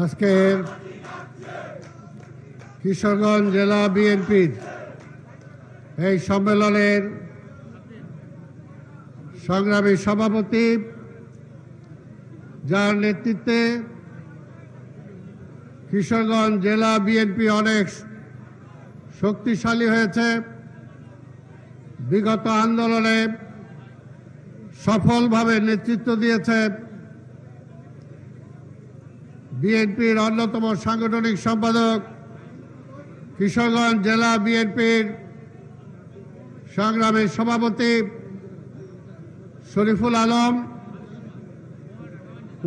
আজকের কিশোরগঞ্জ জেলা বিএনপির এই সম্মেলনের সংগ্রামী সভাপতি, যার নেতৃত্বে কিশোরগঞ্জ জেলা বিএনপি অনেক শক্তিশালী হয়েছে। বিগত আন্দোলনে সফলভাবে নেতৃত্ব দিয়েছে। বিএনপির অন্যতম সাংগঠনিক সম্পাদক কিশোরগঞ্জ জেলা বিএনপির সংগ্রামের সভাপতি শরীফুল আলম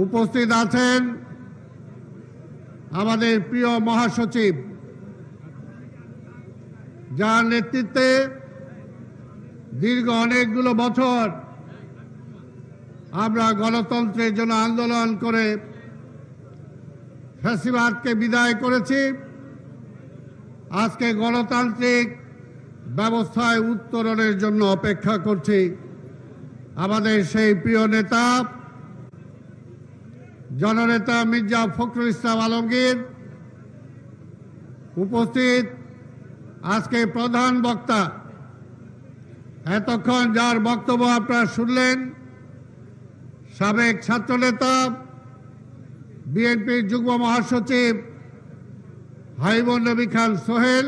উপস্থিত আছেন আমাদের প্রিয় মহাসচিব। যার নেতৃত্বে দীর্ঘ অনেকগুলো বছর আমরা গণতন্ত্রের জন্য আন্দোলন করে ফ্যাসিবাদকে বিদায় করেছি। আজকে গণতান্ত্রিক ব্যবস্থায় উত্তরণের জন্য অপেক্ষা করছি। আমাদের সেই প্রিয় নেতা, জননেতা মির্জা ফখরুল ইসলাম আলমগীর উপস্থিত, আজকে প্রধান বক্তা। এতক্ষণ যার বক্তব্য আপনারা শুনলেন, সাবেক ছাত্রনেতা বিএনপির যুগ্ম মহাসচিব হাইবন নবী খান সোহেল,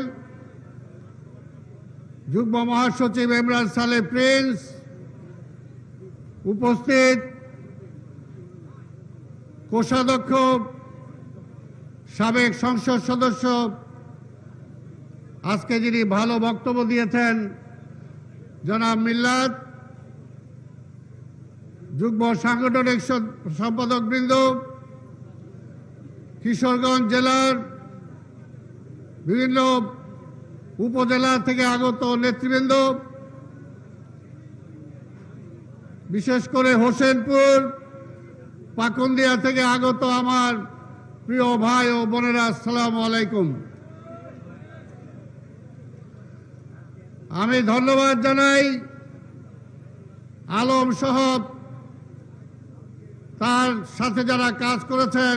যুগ্ম মহাসচিব ইমরান সালে প্রিন্স, উপস্থিত কোষাধ্যক্ষ, সাবেক সংসদ সদস্য, আজকে যিনি ভালো বক্তব্য দিয়েছেন, জনাব মিল্লাত, যুগ্ম সাংগঠনিক সম্পাদক বৃন্দ কিশোরগঞ্জ জেলার বিভিন্ন উপজেলা থেকে আগত নেতৃবৃন্দ, বিশেষ করে হোসেনপুর, পাকুন্দিয়া থেকে আগত আমার প্রিয় ভাই ও বোনেরা, আসসালাম আলাইকুম। আমি ধন্যবাদ জানাই আলম সহ তার সাথে যারা কাজ করেছেন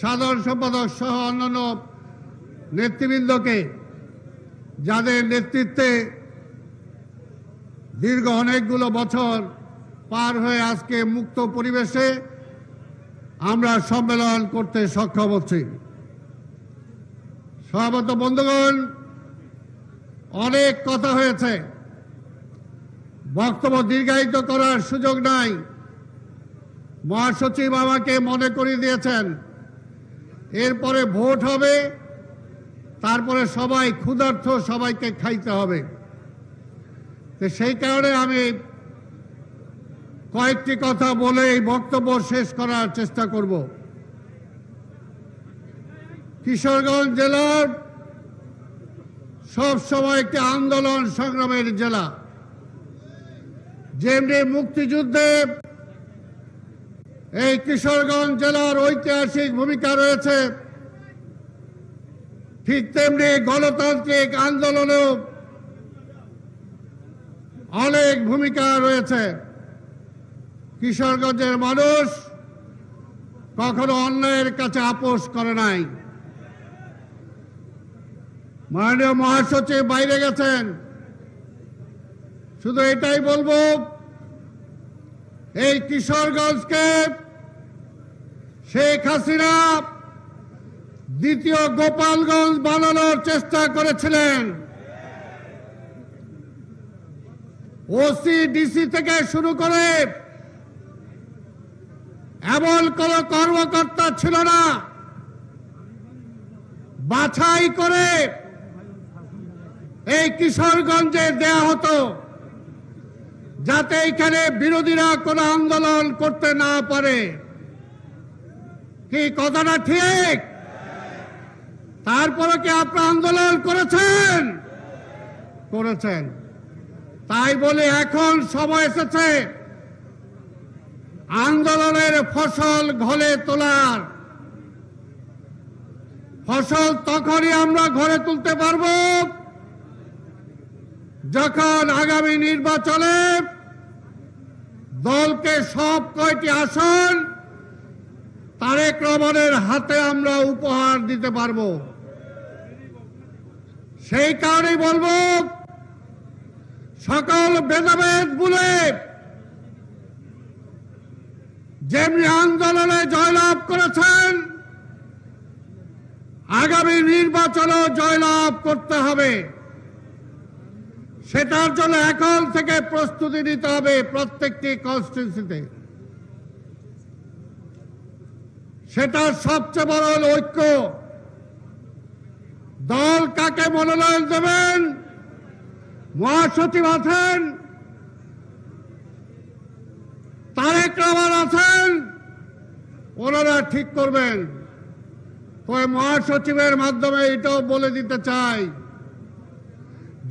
সাধারণ সম্পাদক সহ অন্যান্য নেতৃবৃন্দকে, যাদের নেতৃত্বে দীর্ঘ অনেকগুলো বছর পার হয়ে আজকে মুক্ত পরিবেশে আমরা সম্মেলন করতে সক্ষম হচ্ছি। সভাপত বন্ধুগণ, অনেক কথা হয়েছে। বক্তব্য দীর্ঘায়িত করার সুযোগ নাই। মহাসচিব আমাকে মনে করিয়ে দিয়েছেন এরপরে ভোট হবে, তারপরে সবাই ক্ষুধার্থ সবাইকে খাইতে হবে। তো সেই কারণে আমি কয়েকটি কথা বলে এই বক্তব্য শেষ করার চেষ্টা করব। কিশোরগঞ্জ জেলার সব সময় একটি আন্দোলন সংগ্রামের জেলা। যেমনি মুক্তিযুদ্ধে এই কিশোরগঞ্জ জেলার ঐতিহাসিক ভূমিকা রয়েছে। ঠিক তেমনি গণতান্ত্রিক আন্দোলনেও অনেক ভূমিকা রয়েছে। কিশোরগঞ্জের মানুষ কখনো অন্যায়ের কাছে আপোষ করে নাই। মাননীয় মহাসচিব বাইরে গেছেন। শুধু এটাই বলব এই কিশোরগঞ্জকে শেখ হাসিনা দ্বিতীয় গোপালগঞ্জ বানানোর চেষ্টা করেছিলেন। ওসি ডিসি থেকে শুরু করে এমন কোন কর্মকর্তা ছিল না। বাছাই করে এই কিশোরগঞ্জে দেয়া হতো। যাতে এখানে বিরোধীরা কোনো আন্দোলন করতে না পারে। কি কথাটা ঠিক? তারপরে কি আপনি আন্দোলন করেছেন? করেছেন। তাই বলে এখন সময় এসেছে আন্দোলনের ফসল ঘরে তোলার। ফসল তখনই আমরা ঘরে তুলতে পারব। যখন আগামী নির্বাচনে দলকে সব কয়টি আসন তারেক রহমানের হাতে আমরা উপহার দিতে পারব। সেই কারণেই বলব, সকল ভেদাভেদ বলে যেমনি আন্দোলনে জয়লাভ করেছেন, আগামী নির্বাচনেও জয়লাভ করতে হবে। সেটার জন্য এখন থেকে প্রস্তুতি নিতে হবে প্রত্যেকটি কনস্টিটিউন্সিতে সেটার সবচেয়ে বড় হল ঐক্য। দল কাকে মনোনয়ন দেবেন, মহাসচিব আছেন, তারেক রহমান আছেন, ওনারা ঠিক করবেন। তবে মহাসচিবের মাধ্যমে এটাও বলে দিতে চাই।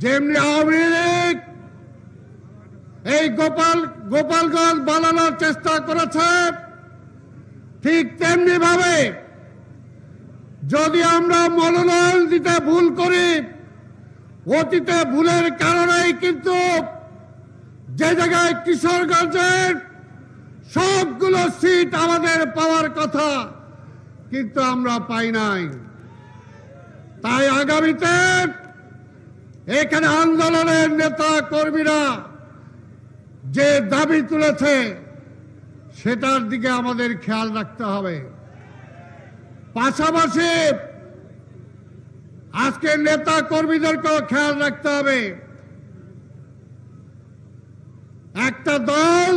যেমনি আওয়ামী লীগ এই গোপাল, গোপালগঞ্জ বানানোর চেষ্টা করেছে, ঠিক তেমনি ভাবে যদি আমরা মনোনয়ন দিতে ভুল করি, অতীতে ভুলের কারণেই কিন্তু যে জায়গায় কিশোরগঞ্জের সবগুলো সিট আমাদের পাওয়ার কথা, কিন্তু আমরা পাই নাই। তাই আগামীতে এখানে আন্দোলনের নেতা কর্মীরা যে দাবি তুলেছে, সেটার দিকে আমাদের খেয়াল রাখতে হবে। পাশাপাশি আজকে নেতা কর্মীদেরকেও খেয়াল রাখতে হবে। একটা দল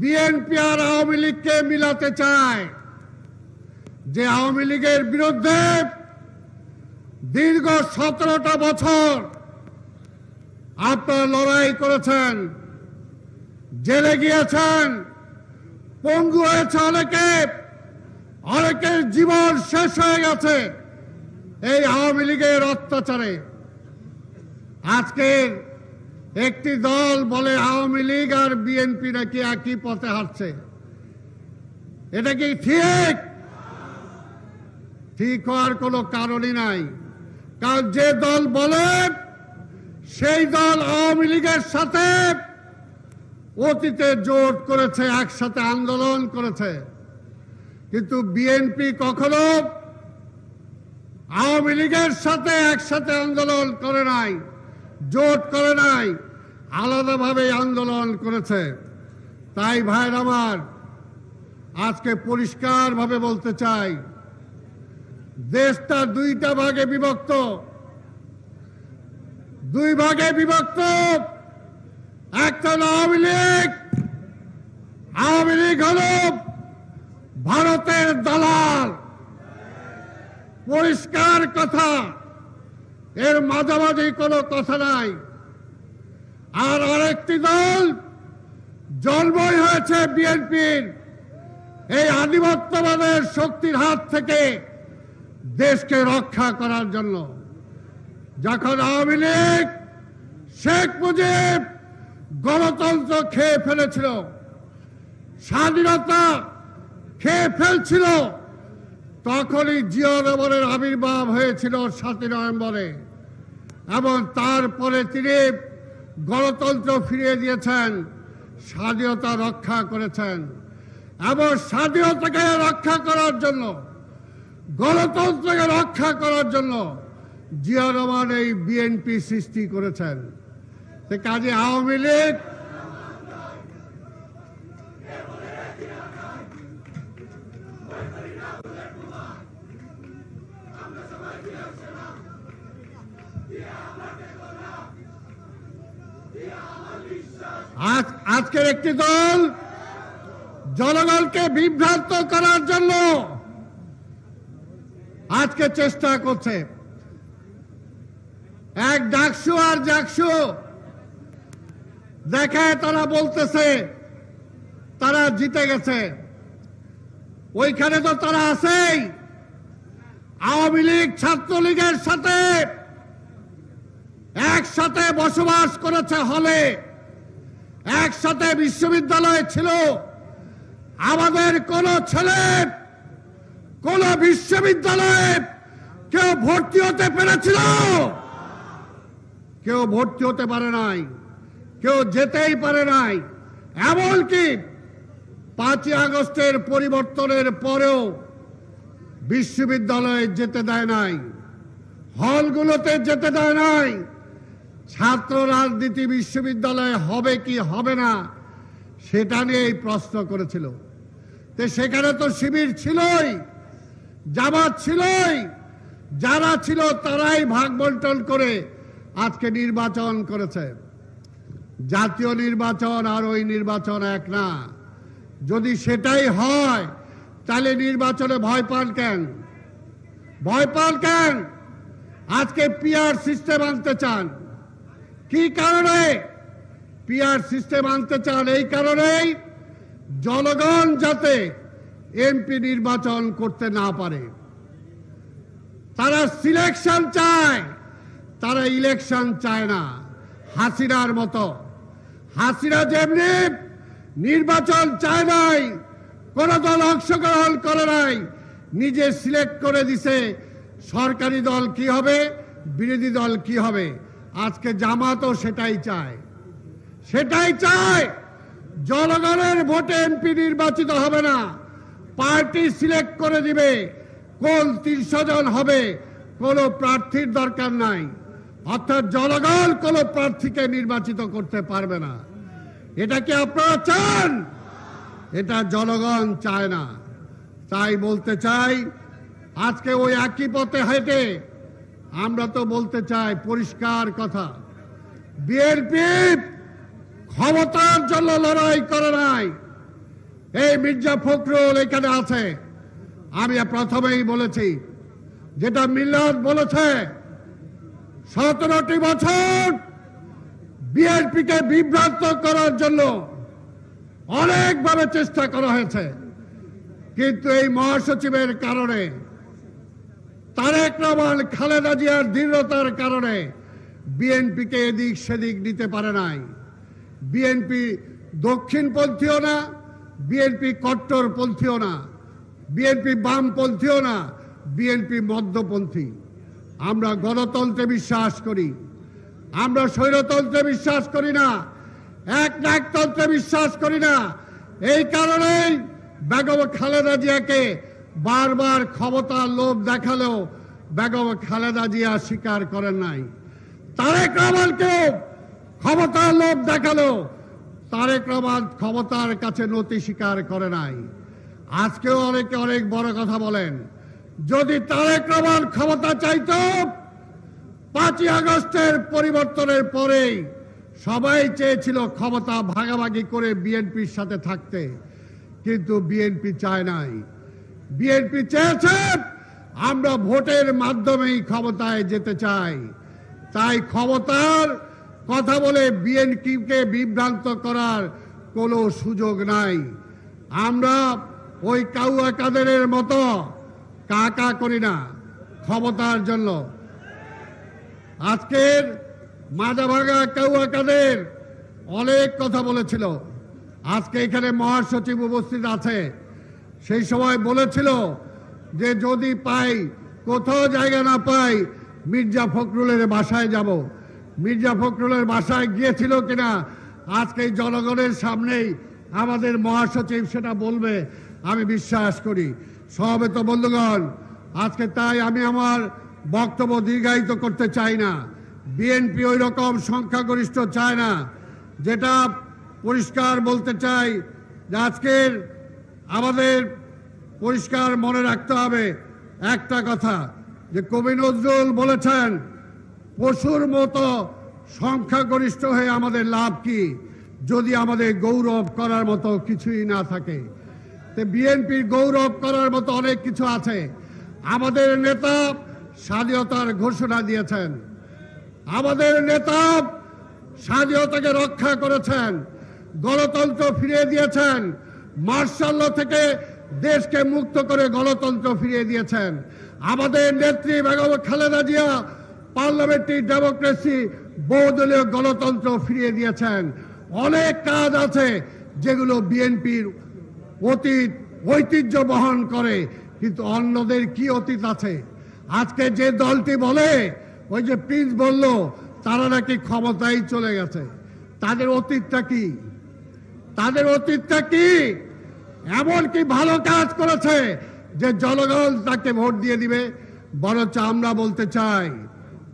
বিএনপি আর আওয়ামী লীগকে মিলাতে চায়। যে আওয়ামী লীগের বিরুদ্ধে দীর্ঘ সতেরোটা বছর আপনারা লড়াই করেছেন, জেলে গিয়েছেন, পঙ্গু হয়েছে অনেকে, অনেকের জীবন শেষ হয়ে গেছে এই আওয়ামী লীগের অত্যাচারে। আজকের একটি দল বলে আওয়ামী লীগ আর বিএনপি নাকি একই পথে হাঁটছে। এটা কি ঠিক? ঠিক হওয়ার কোনো কারণই নাই। কারণ যে দল বলে, সেই দল আওয়ামী লীগের সাথে অতীতে জোট করেছে, একসাথে আন্দোলন করেছে। কিন্তু বিএনপি কখনো আওয়ামী লীগের সাথে একসাথে আন্দোলন করে নাই, জোট করে নাই, আলাদাভাবে আন্দোলন করেছে। তাই ভাইর আমার, আজকে পরিষ্কারভাবে বলতে চাই দেশটা দুইটা ভাগে বিভক্ত। দুই ভাগে বিভক্ত। একটা আওয়ামী লীগ আওয়ামী লীগ হল ভারতের দালাল। পরিষ্কার কথা, এর মাঝামাঝি কোনো কথা নাই। আর আরেকটি দল জন্মই হয়েছে বিএনপির, এই আধিপত্যবাদের শক্তির হাত থেকে। দেশকে রক্ষা করার জন্য। যখন আওয়ামী লীগ, শেখ মুজিব গণতন্ত্র খেয়ে ফেলেছিল, স্বাধীনতা খেয়ে ফেলছিল, তখনই জিয়া রহমানের আবির্ভাব হয়েছিল সাতই নভেম্বরে এবং তারপরে তিনি গণতন্ত্র ফিরিয়ে দিয়েছেন, স্বাধীনতা রক্ষা করেছেন এবং স্বাধীনতাকে রক্ষা করার জন্য গণতন্ত্রকে রক্ষা করার জন্য জিয়া রহমান এই বিএনপি সৃষ্টি করেছেন। সে কাজে আওয়ামী লীগ আজ, আজকের একটি দল জনগণকে বিভ্রান্ত করার জন্য আজকে চেষ্টা করছে। এক ডাকসু আর জাকসু। দেখায় তারা বলতেছে, তারা জিতে গেছে। ওইখানে তো তারা আছেই। আওয়ামী লীগ ছাত্রলীগের সাথে একসাথে বসবাস করেছে হলে, একসাথে বিশ্ববিদ্যালয় ছিল। আমাদের কোন ছেলে কোন বিশ্ববিদ্যালয়ে কেউ ভর্তি হতে পেরেছিল? কেউ ভর্তি হতে পারে নাই, কেউ যেতেই পারে নাই, এমনকি পাঁচই আগস্টের পরিবর্তনের পরেও বিশ্ববিদ্যালয়ে যেতে দেয় নাই, হলগুলোতে যেতে দেয় নাই, ছাত্র রাজনীতি বিশ্ববিদ্যালয়ে হবে কি হবে না, সেটা নিয়েই প্রশ্ন করেছিল। তো সেখানে তো শিবির ছিলই। জামাত ছিলই, যারা ছিল তারাই ভাগ বন্টন করে আজকে নির্বাচন করেছে। জাতীয় নির্বাচন আর ওই নির্বাচন এক না। যদি সেটাই হয়, তাহলে নির্বাচনে ভয় পান কেন? ভয় পান কেন? আজকে পিআর সিস্টেম আনতে চান। কি কারণে? পিআর সিস্টেম আনতে চান এই কারণেই জনগণ যাতে এমপি নির্বাচন করতে না পারে। তারা সিলেকশন চায়, তারা ইলেকশন চায় না। হাসিনার মতো। হাসিনা যেমনি নির্বাচন চায় নাই, কোন দল অংশগ্রহণ করে নাই, নিজে সিলেক্ট করে দিছে, সরকারি দল কি হবে, বিরোধী দল কি হবে? আজকে জামাতও সেটাই চায়। সেটাই চায়, জনগণের ভোটে এমপি নির্বাচিত হবে না। পার্টি সিলেক্ট করে দিবে। কোন তিনশো জন হবে, কোনো প্রার্থীর দরকার নাই। অর্থাৎ জনগণ কোনো প্রার্থীকে নির্বাচিত করতে পারবে না। এটা কি আপনারা চান? এটা জনগণ চায় না। তাই বলতে চাই, আজকে ওই একই পথে হেঁটে আমরা তো বলতে চাই, পরিষ্কার কথা। বিএনপি ক্ষমতার জন্য লড়াই করে নাই। এই মির্জা ফখরুল এখানে আছে। আমি প্রথমেই বলেছি, যেটা মিল্লাদ বলেছে, সতেরোটি বছর বিএনপিকে বিভ্রান্ত করার জন্য অনেকভাবে চেষ্টা করা হয়েছে। কিন্তু এই মহাসচিবের কারণে, তারেক রহমান, খালেদা জিয়ার দৃঢ়তার কারণে বিএনপিকে এদিক সেদিক নিতে পারে নাই। বিএনপি দক্ষিণপন্থীও না বিএনপি কট্টরপন্থীও না, বিএনপি বামপন্থীও না, বিএনপি মধ্যপন্থী। আমরা গণতন্ত্রে বিশ্বাস করি, আমরা স্বৈরতন্ত্রে বিশ্বাস করি না, এক নাকতন্ত্রে বিশ্বাস করি না। এই কারণেই বেগম খালেদা জিয়াকে বারবার ক্ষমতার লোভ দেখালেও বেগম খালেদা জিয়া স্বীকার করেন নাই। তারেক রহমানকেও ক্ষমতার লোভ দেখাল তারেক রহমান ক্ষমতার কাছে নতি স্বীকার করে নাই। আজকেও অনেকে অনেক বড় কথা বলেন, যদি তারেক রহমান ক্ষমতা চাইতো, পাঁচই আগস্টের পরিবর্তনের পরেই সবাই চেয়েছিল ক্ষমতা ভাগাভাগি করে বিএনপির সাথে থাকতে, কিন্তু বিএনপি চায় নাই। বিএনপি চেয়েছে, আমরা ভোটের মাধ্যমেই ক্ষমতায় যেতে চাই। তাই ক্ষমতার কথা বলে বিএনপিকে বিভ্রান্ত করার কোনো সুযোগ নাই। আমরা ওই কাউয়া কাদেরের মতো কাকা করি না, ক্ষমতার জন্য। আজকের মাদাভাগা কাউয়া কাদের অনেক কথা বলেছিল। আজকে এখানে মহাসচিব উপস্থিত আছে। সেই সময় বলেছিল যে যদি পাই, কোথাও জায়গা না পাই, মির্জা ফখরুলের বাসায় যাব। মির্জা ফখরুলের বাসায় গিয়েছিল কিনা, আজকে জনগণের সামনেই আমাদের মহাসচিব সেটা বলবে, আমি বিশ্বাস করি। সবেত বন্ধুগণ, আজকে তাই আমি আমার বক্তব্য দীর্ঘায়িত করতে চাই না। বিএনপি ওই রকম সংখ্যাগরিষ্ঠ চায় না। যেটা পরিষ্কার বলতে চাই যে আজকের আমাদের পরিষ্কার মনে রাখতে হবে একটা কথা, যে কবি নজরুল বলেছেন পশুর মতো সংখ্যাগরিষ্ঠ হয়ে আমাদের লাভ কি? যদি আমাদের গৌরব করার মতো কিছুই না থাকে। তো বিএনপির গৌরব করার মতো অনেক কিছু আছে। আমাদের নেতা স্বাধীনতার ঘোষণা দিয়েছেন। আমাদের নেতা স্বাধীনতাকে রক্ষা করেছেন। গণতন্ত্র ফিরিয়ে দিয়েছেন। মার্শাল্য থেকে দেশকে মুক্ত করে গণতন্ত্র ফিরিয়ে দিয়েছেন। আমাদের নেত্রী বেগম খালেদা জিয়া পার্লামেন্টারি ডেমোক্রেসি, বহুদলীয় গণতন্ত্র ফিরিয়ে দিয়েছেন। অনেক কাজ আছে যেগুলো বিএনপির অতীত ঐতিহ্য বহন করে, কিন্তু অন্যদের কি অতীত আছে? আজকে যে দলটি বলে, ওই যে প্রিন্স বলল, তারা নাকি ক্ষমতায় চলে গেছে। তাদের অতীতটা কি? তাদের অতীতটা কি? এমন কি ভালো কাজ করেছে যে জনগণ তাকে ভোট দিয়ে দিবে। বরঞ্চ আমরা বলতে চাই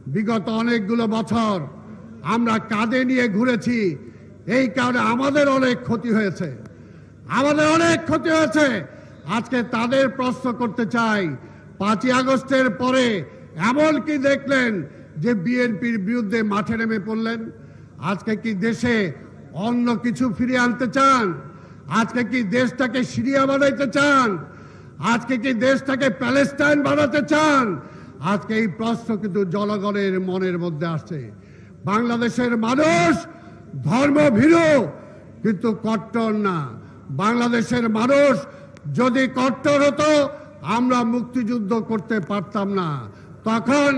বিগত অনেকগুলো বছর আমরা কাঁধে নিয়ে ঘুরেছি। এই কারণে আমাদের অনেক ক্ষতি হয়েছে। আমাদের অনেক ক্ষতি হয়েছে। আজকে তাদের প্রশ্ন করতে চাই, পাঁচই আগস্টের পরে এমন কি দেখলেন যে বিএনপির বিরুদ্ধে মাঠে নেমে পড়লেন? আজকে কি দেশে অন্য কিছু ফিরিয়ে আনতে চান? আজকে কি দেশটাকে সিরিয়া বানাইতে চান? আজকে কি দেশটাকে প্যালেস্টাইন বানাতে চান? আজকে এই প্রশ্ন কিন্তু জনগণের মনের মধ্যে আসছে। বাংলাদেশের মানুষ ধর্মভীরু, কিন্তু কট্টর না। বাংলাদেশের মানুষ যদি কট্টর হতো, আমরা মুক্তিযুদ্ধ করতে পারতাম না। তখন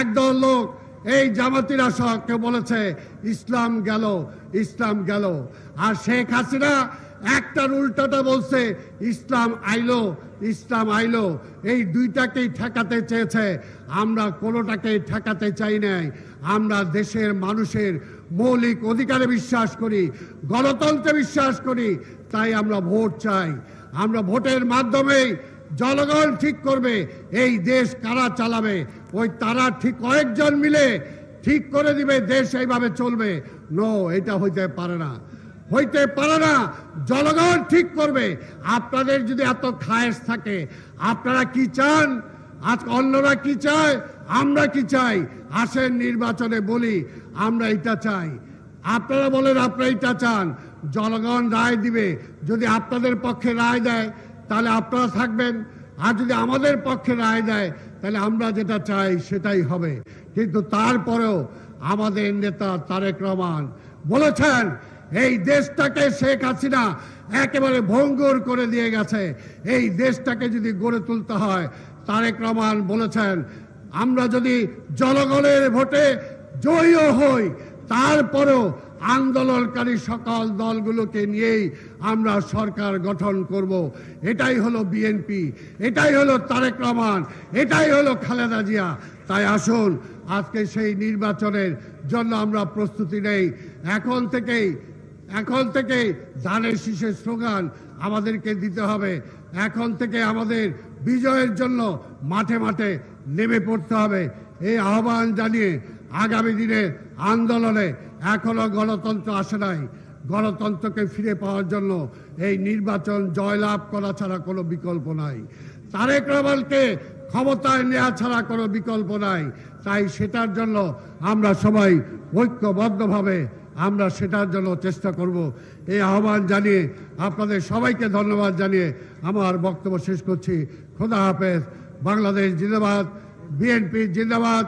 একদল লোক, এই জামাতিরা সহকে বলেছে, ইসলাম গেল ইসলাম গেল। আর শেখ হাসিনা একটার উল্টাটা বলছে, ইসলাম আইলো ইসলাম আইলো। এই দুইটাকেই ঠেকাতে চেয়েছে। আমরা কোনোটাকেই ঠেকাতে চাই নাই। আমরা দেশের মানুষের মৌলিক অধিকারে বিশ্বাস করি, গণতন্ত্রে বিশ্বাস করি, তাই আমরা ভোট চাই। আমরা ভোটের মাধ্যমেই জনগণ ঠিক করবে, এই দেশ কারা চালাবে? ওই তারা ঠিক কয়েকজন মিলে ঠিক করে দিবে, দেশ এইভাবে চলবে। নো, এটা হইতে পারে না। হইতে পারে না। জনগণ ঠিক করবে। আপনাদের যদি এত খায়েশ থাকে, আপনারা কি চান? আজ অন্যরা কি চায়? আমরা কি চাই? আসেন নির্বাচনে বলি, আমরা এটা চাই। আপনারা বলেন, আপনারা এটা চান। জনগণ রায় দিবে। যদি আপনাদের পক্ষে রায় দেয়, তাহলে আপনারা থাকবেন। আর যদি আমাদের পক্ষে রায় দেয়, তাহলে আমরা যেটা চাই, সেটাই হবে। কিন্তু তারপরেও আমাদের নেতা তারেক রহমান বলেছেন এই দেশটাকে শেখ হাসিনা একেবারে ভঙ্গুর করে দিয়ে গেছে। এই দেশটাকে যদি গড়ে তুলতে হয়, তারেক রহমান বলেছেন, আমরা যদি জনগণের ভোটে জয়ীও হই, তারপরেও আন্দোলনকারী সকল দলগুলোকে নিয়েই আমরা সরকার গঠন করব। এটাই হলো বিএনপি, এটাই হলো তারেক রহমান, এটাই হলো খালেদা জিয়া। তাই আসুন, আজকে সেই নির্বাচনের জন্য আমরা প্রস্তুতি নেই। এখন থেকেই এখন থেকে ধানের শীষের স্লোগান আমাদেরকে দিতে হবে। এখন থেকে আমাদের বিজয়ের জন্য মাঠে মাঠে নেমে পড়তে হবে। এই আহ্বান জানিয়ে আগামী দিনে আন্দোলনে এখনও গণতন্ত্র আসে নাই। গণতন্ত্রকে ফিরে পাওয়ার জন্য এই নির্বাচন জয়লাভ করা ছাড়া কোনো বিকল্প নাই। তারেক রহমানকে ক্ষমতায় নেওয়া ছাড়া কোনো বিকল্প নাই। তাই সেটার জন্য আমরা সবাই ঐক্যবদ্ধভাবে আমরা সেটার জন্য চেষ্টা করব। এই আহ্বান জানিয়ে আপনাদের সবাইকে ধন্যবাদ জানিয়ে আমার বক্তব্য শেষ করছি। খোদা হাফেজ। বাংলাদেশ জিন্দাবাদ। বিএনপি জিন্দাবাদ।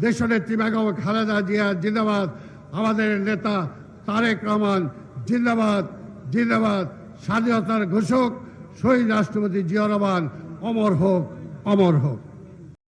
দেশনেত্রী বেগম খালেদা জিয়া জিন্দাবাদ। আমাদের নেতা তারেক রহমান জিন্দাবাদ। জিন্দাবাদ। স্বাধীনতার ঘোষক শহীদ রাষ্ট্রপতি জিয়া রহমান। অমর হোক অমর হোক।